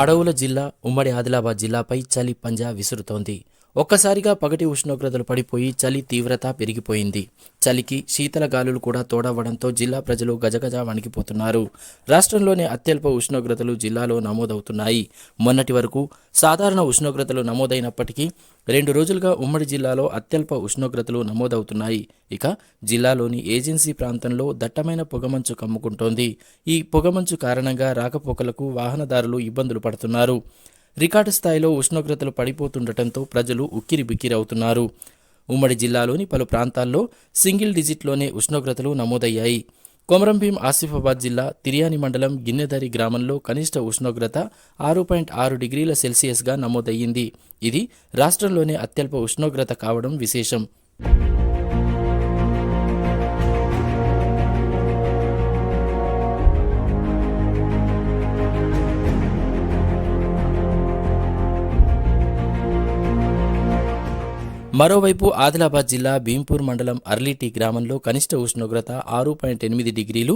అడవుల జిల్లా ఉమ్మడి ఆదిలాబాద్ జిల్లాపై చలి పంజా విసురుతోంది. ఒక్కసారిగా పగటి ఉష్ణోగ్రతలు పడిపోయి చలి తీవ్రత పెరిగిపోయింది. చలికి శీతల గాలులు కూడా తోడవడంతో జిల్లా ప్రజలు గజగజ వణికిపోతున్నారు. రాష్ట్రంలోని అత్యల్ప ఉష్ణోగ్రతలు జిల్లాలో నమోదవుతున్నాయి. మొన్నటి వరకు సాధారణ ఉష్ణోగ్రతలు నమోదైనప్పటికీ రెండు రోజులుగా ఉమ్మడి జిల్లాలో అత్యల్ప ఉష్ణోగ్రతలు నమోదవుతున్నాయి. ఇక జిల్లాలోని ఏజెన్సీ ప్రాంతంలో దట్టమైన పొగమంచు కమ్ముకుంటోంది. ఈ పొగమంచు కారణంగా రాకపోకలకు వాహనదారులు ఇబ్బందులు పడుతున్నారు. రికార్డు స్థాయిలో ఉష్ణోగ్రతలు పడిపోతుండటంతో ప్రజలు ఉక్కిరి బిక్కిరవుతున్నారు ఉమ్మడి జిల్లాలోని పలు ప్రాంతాల్లో సింగిల్ డిజిట్లోనే ఉష్ణోగ్రతలు నమోదయ్యాయి. కొమరంభీం ఆసిఫాబాద్ జిల్లా తిరియాని మండలం గిన్నెదరి గ్రామంలో కనిష్ట ఉష్ణోగ్రత ఆరు పాయింట్ ఆరు డిగ్రీల సెల్సియస్గా నమోదయ్యింది. ఇది రాష్ట్రంలోనే అత్యల్ప ఉష్ణోగ్రత కావడం విశేషం. మరోవైపు ఆదిలాబాద్ జిల్లా భీంపూర్ మండలం అర్లీటి గ్రామంలో కనిష్ట ఉష్ణోగ్రత ఆరు పాయింట్ ఎనిమిది డిగ్రీలు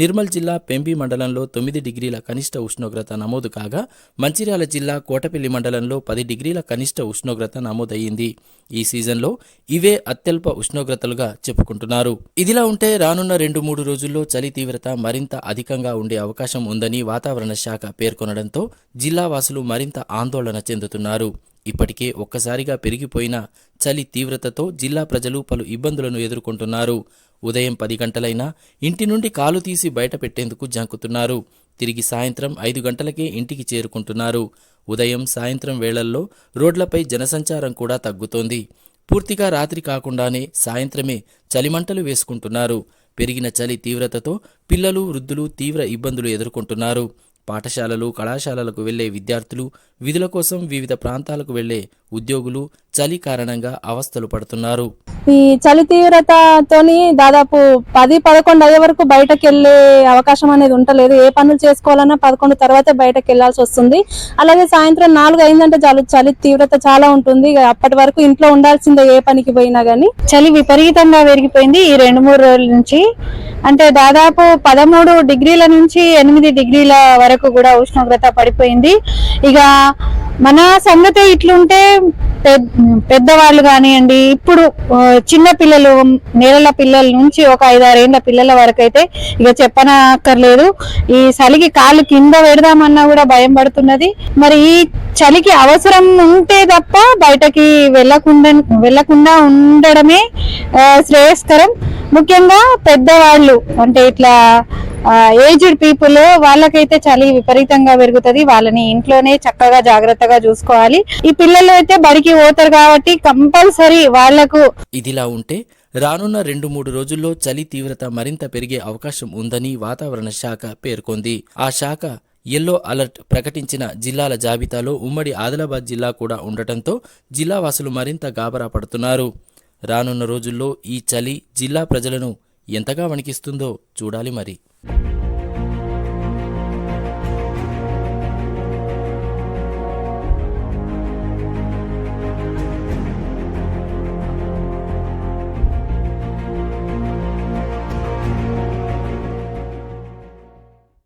నిర్మల్ జిల్లా పెంబి మండలంలో తొమ్మిది డిగ్రీల కనిష్ట ఉష్ణోగ్రత నమోదు కాగా మంచిర్యాల జిల్లా కోటపల్లి మండలంలో పది డిగ్రీల కనిష్ట ఉష్ణోగ్రత నమోదయ్యింది. ఈ సీజన్లో ఇవే అత్యల్ప ఉష్ణోగ్రతలుగా చెప్పుకుంటున్నారు. ఇదిలా ఉంటే రానున్న రెండు మూడు రోజుల్లో చలి తీవ్రత మరింత అధికంగా ఉండే అవకాశం ఉందని వాతావరణ శాఖ పేర్కొనడంతో జిల్లావాసులు మరింత ఆందోళన చెందుతున్నారు. ఇప్పటికే ఒక్కసారిగా పెరిగిపోయిన చలి తీవ్రతతో జిల్లా ప్రజలు పలు ఇబ్బందులను ఎదుర్కొంటున్నారు. ఉదయం పది గంటలైనా ఇంటి నుండి కాలు తీసి బయట పెట్టేందుకు జంకుతున్నారు. తిరిగి సాయంత్రం ఐదు గంటలకే ఇంటికి చేరుకుంటున్నారు. ఉదయం సాయంత్రం వేళల్లో రోడ్లపై జనసంచారం కూడా తగ్గుతోంది. పూర్తిగా రాత్రి కాకుండానే సాయంత్రమే చలిమంటలు వేసుకుంటున్నారు. పెరిగిన చలి తీవ్రతతో పిల్లలు వృద్ధులు తీవ్ర ఇబ్బందులు ఎదుర్కొంటున్నారు. పాఠశాలలు కళాశాలలకు వెళ్ళే విద్యార్థులు విధుల కోసం వివిధ ప్రాంతాలకు వెళ్ళే ఉద్యోగులు చలి కారణంగా అవస్థలు పడుతున్నారు. ఈ చలి తీవ్రతతోని దాదాపు పది పదకొండు అయ్యే వరకు బయటకు వెళ్ళే అవకాశం అనేది ఉండలేదు. ఏ పనులు చేసుకోవాలన్నా పదకొండు తర్వాతే బయటకు వెళ్ళాల్సి వస్తుంది. అలాగే సాయంత్రం నాలుగు అయిందంటే చాలు చలి తీవ్రత చాలా ఉంటుంది. ఇక అప్పటి వరకు ఇంట్లో ఉండాల్సిందే ఏ పనికి పోయినా గానీ. చలి విపరీతంగా పెరిగిపోయింది ఈ రెండు మూడు రోజుల నుంచి. అంటే దాదాపు పదమూడు డిగ్రీల నుంచి ఎనిమిది డిగ్రీల వరకు కూడా ఉష్ణోగ్రత పడిపోయింది. ఇక మన సంగతి ఇట్లుంటే పెద్దవాళ్ళు కానివ్వండి ఇప్పుడు చిన్న పిల్లలు నేలల పిల్లల నుంచి ఒక ఐదారేళ్ళ పిల్లల వరకు అయితే ఇక చెప్పనక్కర్లేదు. ఈ చలికి కాళ్ళు కింద పెడదామన్నా కూడా భయం పడుతున్నది. మరి ఈ చలికి అవసరం ఉంటే తప్ప బయటకి వెళ్ళకుండా వెళ్ళకుండా ఉండడమే శ్రేయస్కరం. ముఖ్యంగా పెద్దవాళ్ళు అంటే ఇట్లా ఏజ్డ్ పీపుల్ వాళ్ళకైతే చలి విపరీతంగా పెరుగుతుంది. వాళ్ళని ఇంట్లోనే చక్కగా జాగ్రత్తగా చూసుకోవాలి. ఈ పిల్లలు అయితే బడికి పోతారు కాబట్టి కంపల్సరీ వాళ్ళకు ఇదిలా ఉంటే రానున్న రెండు మూడు రోజుల్లో చలి తీవ్రత మరింత పెరిగే అవకాశం ఉందని వాతావరణ శాఖ పేర్కొంది. ఆ శాఖ ఎల్లో అలర్ట్ ప్రకటించిన జిల్లాల జాబితాలో ఉమ్మడి ఆదిలాబాద్ జిల్లా కూడా ఉండటంతో జిల్లా వాసులు మరింత గాబరా పడుతున్నారు. రానున్న రోజుల్లో ఈ చలి జిల్లా ప్రజలను ఎంతగా వణికిస్తుందో చూడాలి మరి.